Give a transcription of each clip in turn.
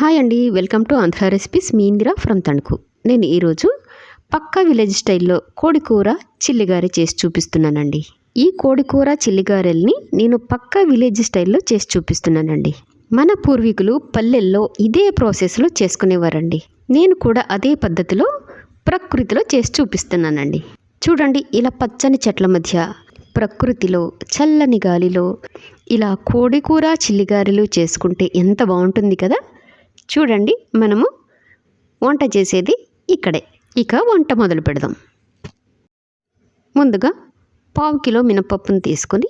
Hi అండి welcome to Andhra recipes. మీ Indira from Tanuku. నేను ఈరోజు పక్కా విలేజ్ స్టైల్లో కోడికూర చిల్లిగారె చేసి చూపిస్తున్నానండి. ఈ కోడికూర చిల్లిగారెల్ని నేను పక్కా విలేజ్ స్టైల్లో చేసి చూపిస్తున్నానండి. మన పూర్వీకులు పల్లెల్లో ఇదే ప్రాసెస్లో చేసుకునేవారండి. నేను కూడా అదే పద్ధతిలో ప్రకృతిలో చేసి చూపిస్తున్నానండి. చూడండి ఇలా పచ్చని చెట్ల మధ్య ప్రకృతిలో చల్లని గాలిలో ఇలా కోడికూర చిల్లిగారెలు చేసుకుంటే ఎంత బాగుంటుంది కదా? చూడండి మనము వంట చేసేది ఇక్కడే. ఇక వంట మొదలు పెడదాం. ముందుగా పావు కిలో మినపప్పును తీసుకొని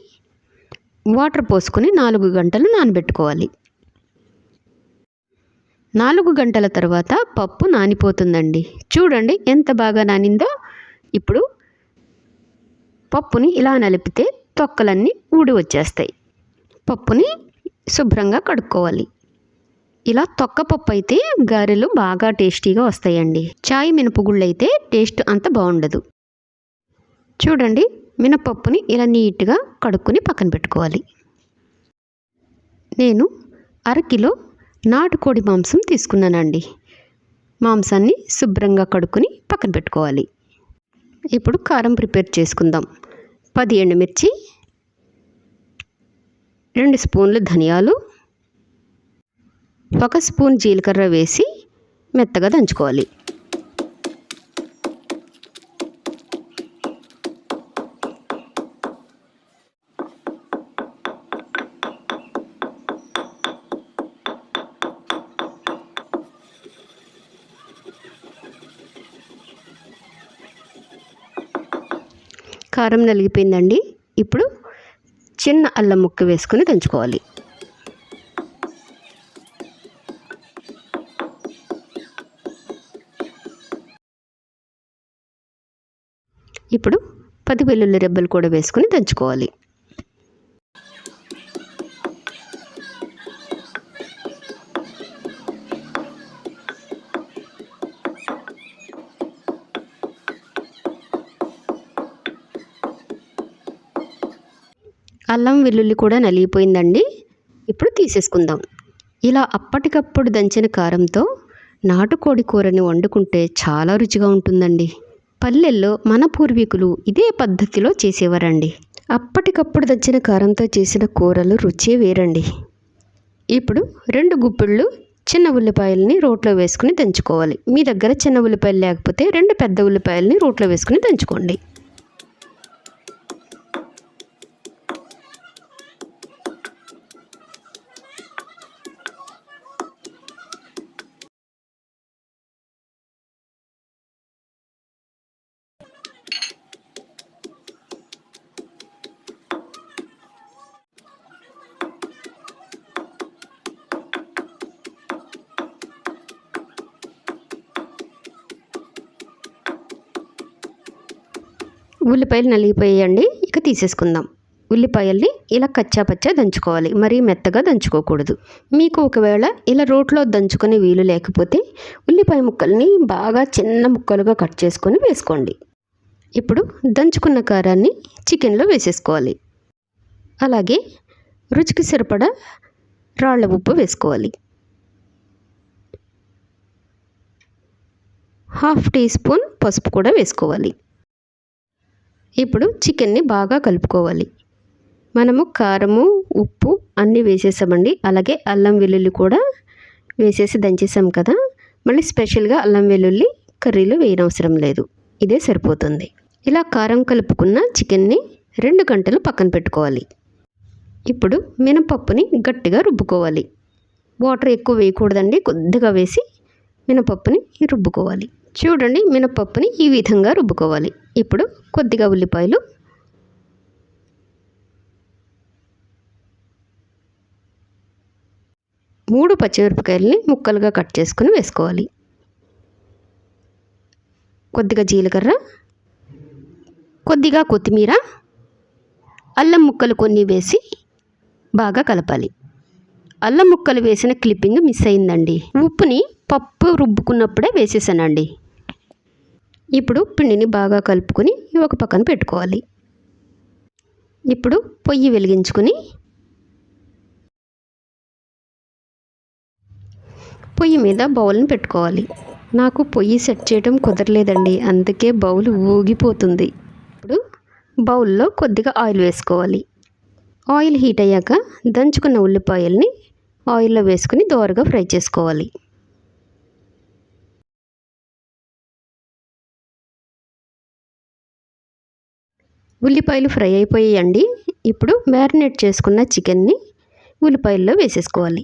వాటర్ పోసుకొని నాలుగు గంటలు నానబెట్టుకోవాలి. నాలుగు గంటల తర్వాత పప్పు నానిపోతుందండి. చూడండి ఎంత బాగా నానిందో. ఇప్పుడు పప్పుని ఇలా నలిపితే తొక్కలన్నీ ఊడి వచ్చేస్తాయి. పప్పుని శుభ్రంగా కడుక్కోవాలి. ఇలా తొక్క పప్పు అయితే గారెలు బాగా టేస్టీగా వస్తాయండి. చాయ్ మినపగుళ్ళు అయితే టేస్ట్ అంత బాగుండదు. చూడండి మినపప్పుని ఇలా నీట్గా కడుక్కుని పక్కన పెట్టుకోవాలి. నేను అరకిలో నాటుకోడి మాంసం తీసుకున్నానండి. మాంసాన్ని శుభ్రంగా కడుక్కుని పక్కన పెట్టుకోవాలి. ఇప్పుడు కారం ప్రిపేర్ చేసుకుందాం. పది ఎండుమిర్చి రెండు స్పూన్లు ధనియాలు ఒక స్పూన్ జీలకర్ర వేసి మెత్తగా దంచుకోవాలి. కారం నలిగిపోయిందండి. ఇప్పుడు చిన్న అల్లం ముక్క వేసుకొని దంచుకోవాలి. ఇప్పుడు పది వెల్లుల్లి రెబ్బలు కూడా వేసుకొని దంచుకోవాలి. అల్లం వెల్లుల్లి కూడా నలిగిపోయిందండి. ఇప్పుడు తీసేసుకుందాం. ఇలా అప్పటికప్పుడు దంచిన కారంతో నాటుకోడి కూరని వండుకుంటే చాలా రుచిగా ఉంటుందండి. పల్లెల్లో మన పూర్వీకులు ఇదే పద్ధతిలో చేసేవారండి. అప్పటికప్పుడు తెచ్చిన కారంతో చేసిన కూరలు రుచే వేరండి. ఇప్పుడు రెండు గుప్పిళ్ళు చిన్న ఉల్లిపాయలని రోట్లో వేసుకుని దంచుకోవాలి. మీ దగ్గర చిన్న ఉల్లిపాయలు లేకపోతే రెండు పెద్ద ఉల్లిపాయలని రోట్లో వేసుకుని దంచుకోండి. ఉల్లిపాయలు నలిగిపోయాయండి. ఇక తీసేసుకుందాం. ఉల్లిపాయల్ని ఇలా కచ్చాపచ్చా దంచుకోవాలి. మరీ మెత్తగా దంచుకోకూడదు. మీకు ఒకవేళ ఇలా రోట్లో దంచుకునే వీలు లేకపోతే ఉల్లిపాయ ముక్కల్ని బాగా చిన్న ముక్కలుగా కట్ చేసుకొని వేసుకోండి. ఇప్పుడు దంచుకున్న కారాన్ని చికెన్లో వేసేసుకోవాలి. అలాగే రుచికి సరిపడా రాళ్ళ ఉప్పు వేసుకోవాలి. హాఫ్ టీ స్పూన్ పసుపు కూడా వేసుకోవాలి. ఇప్పుడు చికెన్ని బాగా కలుపుకోవాలి. మనము కారము ఉప్పు అన్నీ వేసేసామండి. అలాగే అల్లం వెల్లుల్లి కూడా వేసేసి దంచేసాం కదా. మళ్ళీ స్పెషల్గా అల్లం వెల్లుల్లి కర్రీలో వేయనవసరం లేదు. ఇదే సరిపోతుంది. ఇలా కారం కలుపుకున్న చికెన్ని రెండు గంటలు పక్కన పెట్టుకోవాలి. ఇప్పుడు మినపప్పుని గట్టిగా రుబ్బుకోవాలి. వాటర్ ఎక్కువ వేయకూడదండి. కొద్దిగా వేసి మినపప్పుని రుబ్బుకోవాలి. చూడండి మినపప్పుని ఈ విధంగా రుబ్బుకోవాలి. ఇప్పుడు కొద్దిగా ఉల్లిపాయలు. మూడు పచ్చిమిరపకాయలని ముక్కలుగా కట్ చేసుకుని వేసుకోవాలి. కొద్దిగా జీలకర్ర కొద్దిగా కొత్తిమీర అల్లం ముక్కలు కొన్ని వేసి బాగా కలపాలి. అల్లం ముక్కలు వేసిన క్లిప్పింగ్ మిస్ అయిందండి. ఉప్పుని పప్పు రుబ్బుకున్నప్పుడే వేసేసానండి. ఇప్పుడు పిండిని బాగా కలుపుకొని ఒక పక్కన పెట్టుకోవాలి. ఇప్పుడు పొయ్యి వెలిగించుకొని పొయ్యి మీద బౌల్ని పెట్టుకోవాలి. నాకు పొయ్యి సెట్ చేయడం కుదరలేదండి అందుకే బౌల్ ఊగిపోతుంది. ఇప్పుడు బౌల్లో కొద్దిగా ఆయిల్ వేసుకోవాలి. ఆయిల్ హీట్ అయ్యాక దంచుకున్న ఉల్లిపాయల్ని ఆయిల్లో వేసుకుని దోరగా ఫ్రై చేసుకోవాలి. ఉల్లిపాయలు ఫ్రై అయిపోయాయండి. ఇప్పుడు మ్యారినేట్ చేసుకున్న చికెన్ని ఉల్లిపాయల్లో వేసేసుకోవాలి.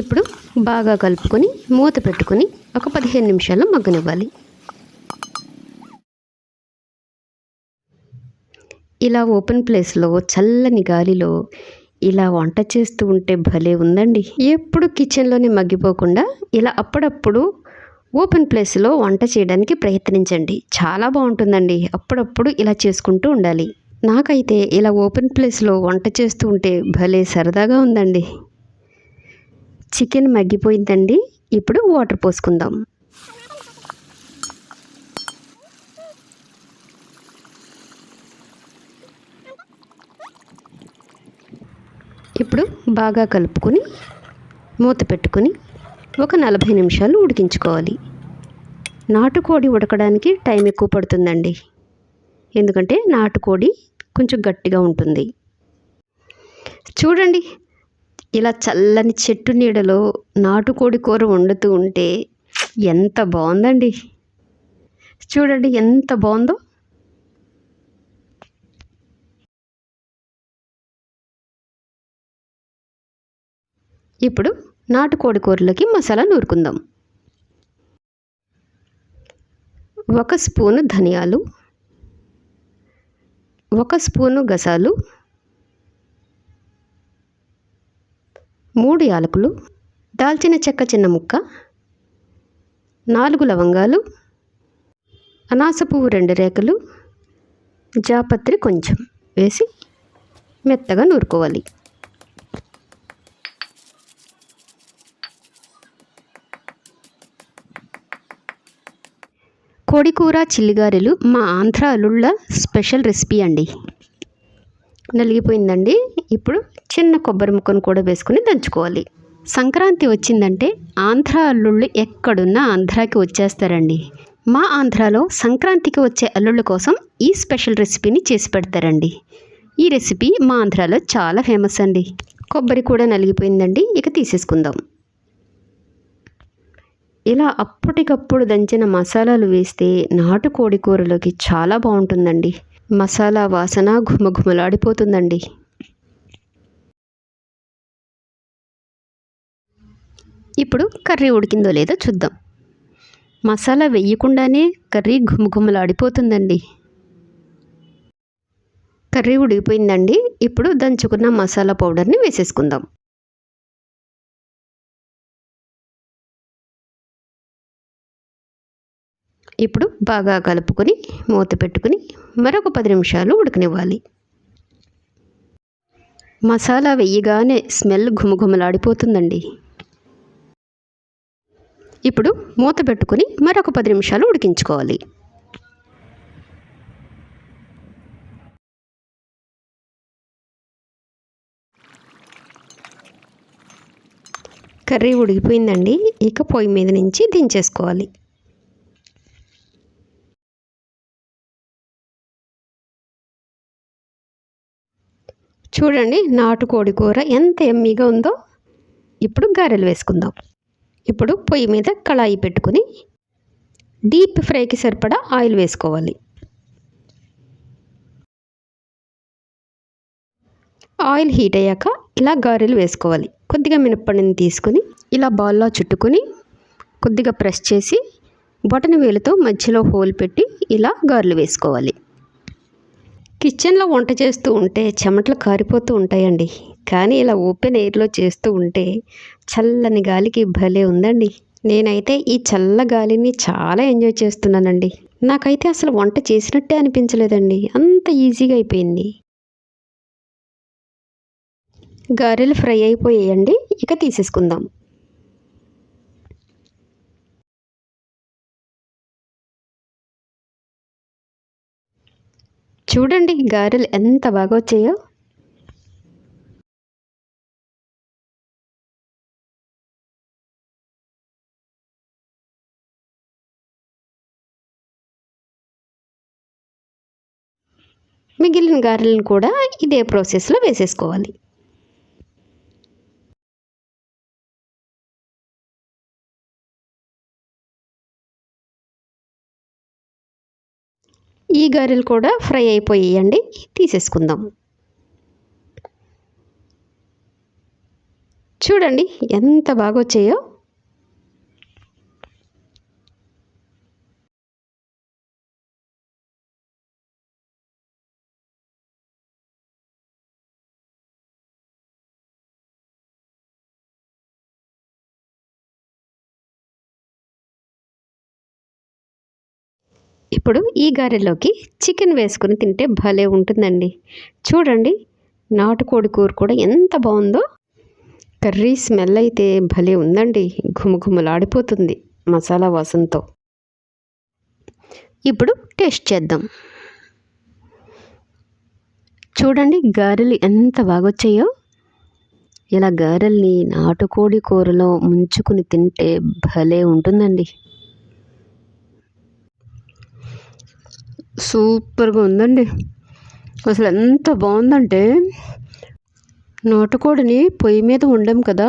ఇప్పుడు బాగా కలుపుకొని మూత పెట్టుకొని ఒక పదిహేను నిమిషాలు మగ్గనివ్వాలి. ఇలా ఓపెన్ ప్లేస్లో చల్లని గాలిలో ఇలా వంట చేస్తూ ఉంటే భలే ఉందండి. ఎప్పుడు కిచెన్లోనే మగ్గిపోకుండా ఇలా అప్పుడప్పుడు ఓపెన్ ప్లేస్లో వంట చేయడానికి ప్రయత్నించండి. చాలా బాగుంటుందండి. అప్పుడప్పుడు ఇలా చేసుకుంటూ ఉండాలి. నాకైతే ఇలా ఓపెన్ ప్లేస్లో వంట చేస్తూ ఉంటే భలే సరదాగా ఉందండి. చికెన్ మగ్గిపోయిందండి. ఇప్పుడు వాటర్ పోసుకుందాం. ఇప్పుడు బాగా కలుపుకొని మూత పెట్టుకొని ఒక నలభై నిమిషాలు ఉడికించుకోవాలి. నాటుకోడి ఉడకడానికి టైం ఎక్కువ పడుతుందండి. ఎందుకంటే నాటుకోడి కొంచెం గట్టిగా ఉంటుంది. చూడండి ఇలా చల్లని చెట్టు నీడలో నాటుకోడి కూర వండుతూ ఉంటే ఎంత బాగుందండి. చూడండి ఎంత బాగుందో. ఇప్పుడు నాటుకోడి కూరలోకి మసాలా నూరుకుందాం. ఒక స్పూను ధనియాలు ఒక స్పూను గసాలు మూడు యాలకులు దాల్చిన చెక్క చిన్న ముక్క నాలుగు లవంగాలు అనాస పువ్వు రెండు రేకలు జాపత్రి కొంచెం వేసి మెత్తగా నూరుకోవాలి. కోడికూర చిల్లిగారెలు మా ఆంధ్ర అల్లుళ్ళ స్పెషల్ రెసిపీ అండి. నలిగిపోయిందండి. ఇప్పుడు చిన్న కొబ్బరి ముక్కను కూడా వేసుకుని దంచుకోవాలి. సంక్రాంతి వచ్చిందంటే ఆంధ్ర అల్లుళ్ళు ఎక్కడున్నా ఆంధ్రాకి వచ్చేస్తారండి. మా ఆంధ్రాలో సంక్రాంతికి వచ్చే అల్లుళ్ళ కోసం ఈ స్పెషల్ రెసిపీని చేసి పెడతారండి. ఈ రెసిపీ మా ఆంధ్రాలో చాలా ఫేమస్ అండి. కొబ్బరి కూడా నలిగిపోయిందండి. ఇక తీసేసుకుందాం. ఇలా అప్పటికప్పుడు దంచిన మసాలాలు వేస్తే నాటుకోడి కూరలోకి చాలా బాగుంటుందండి. మసాలా వాసన ఘుమఘుమలాడిపోతుందండి. ఇప్పుడు కర్రీ ఉడికిందో లేదో చూద్దాం. మసాలా వేయకుండానే కర్రీ ఘుమఘుమలాడిపోతుందండి. కర్రీ ఉడికిపోయిందండి. ఇప్పుడు దంచుకున్న మసాలా పౌడర్ని వేసేసుకుందాం. ఇప్పుడు బాగా కలుపుకొని మూత పెట్టుకుని మరొక పది నిమిషాలు ఉడకనివ్వాలి. మసాలా వెయ్యగానే స్మెల్ ఘుమఘుమలాడిపోతుందండి. ఇప్పుడు మూత పెట్టుకుని మరొక పది నిమిషాలు ఉడికించుకోవాలి. కర్రీ ఉడికిపోయిందండి. ఇక పొయ్యి మీద నుంచి దించేసుకోవాలి. చూడండి నాటుకోడి కూర ఎంత ఎమ్మీగా ఉందో. ఇప్పుడు గారెలు వేసుకుందాం. ఇప్పుడు పొయ్యి మీద కళాయి పెట్టుకుని డీప్ ఫ్రైకి సరిపడా ఆయిల్ వేసుకోవాలి. ఆయిల్ హీట్ అయ్యాక ఇలా గారెలు వేసుకోవాలి. కొద్దిగా మినప్పండిని తీసుకుని ఇలా బాల్లో చుట్టుకొని కొద్దిగా ప్రెస్ చేసి బొటన వేలుతో మధ్యలో హోల్ పెట్టి ఇలా గారెలు వేసుకోవాలి. కిచెన్లో వంట చేస్తూ ఉంటే చెమటలు కారిపోతూ ఉంటాయండి. కానీ ఇలా ఓపెన్ ఎయిర్లో చేస్తూ ఉంటే చల్లని గాలికి భలే ఉందండి. నేనైతే ఈ చల్ల గాలిని చాలా ఎంజాయ్ చేస్తున్నానండి. నాకైతే అసలు వంట చేసినట్టే అనిపించలేదండి. అంత ఈజీగా అయిపోయింది. గారెలు ఫ్రై అయిపోయాయండి. ఇక తీసేసుకుందాం. చూడండి గారెలు ఎంత బాగా వచ్చాయో. మిగిలిన గారెలను కూడా ఇదే ప్రాసెస్లో వేసేసుకోవాలి. ఈ గారెలు కూడా ఫ్రై అయిపోయాయండి. తీసేసుకుందాం. చూడండి ఎంత బాగా వచ్చాయో ఇప్పుడు ఈ గారెలోకి చికెన్ వేసుకుని తింటే భలే ఉంటుందండి. చూడండి నాటుకోడి కూర కూడా ఎంత బాగుందో. కర్రీ స్మెల్ అయితే భలే ఉందండి. ఘుమఘుమలాడిపోతుంది మసాలా వాసనతో. ఇప్పుడు టేస్ట్ చేద్దాం. చూడండి గారెలు ఎంత బాగొచ్చాయో. ఇలా గారెల్ని నాటుకోడి కూరలో ముంచుకుని తింటే భలే ఉంటుందండి. సూపర్గా ఉందండి. అసలు ఎంత బాగుందంటే నాటుకోడిని పొయ్యి మీద ఉండాం కదా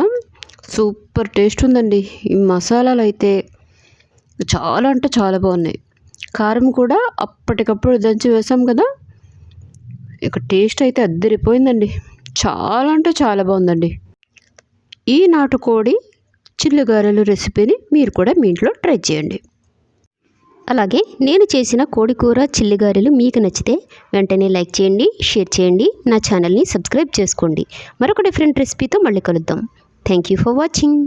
సూపర్ టేస్ట్ ఉందండి. ఈ మసాలాలు అయితే చాలా అంటే చాలా బాగున్నాయి. కారం కూడా అప్పటికప్పుడు దంచి వేసాం కదా ఇక టేస్ట్ అయితే అద్దరిపోయిందండి. చాలా అంటే చాలా బాగుందండి. ఈ నాటుకోడి చిల్లుగారెలు రెసిపీని మీరు కూడా మీ ఇంట్లో ట్రై చేయండి. అలాగే నేను చేసిన కోడికూర చిల్లిగారెలు మీకు నచ్చితే వెంటనే లైక్ చేయండి షేర్ చేయండి నా ఛానల్ని సబ్స్క్రైబ్ చేసుకోండి. మరొక డిఫరెంట్ రెసిపీతో మళ్ళీ కలుద్దాం. Thank you for watching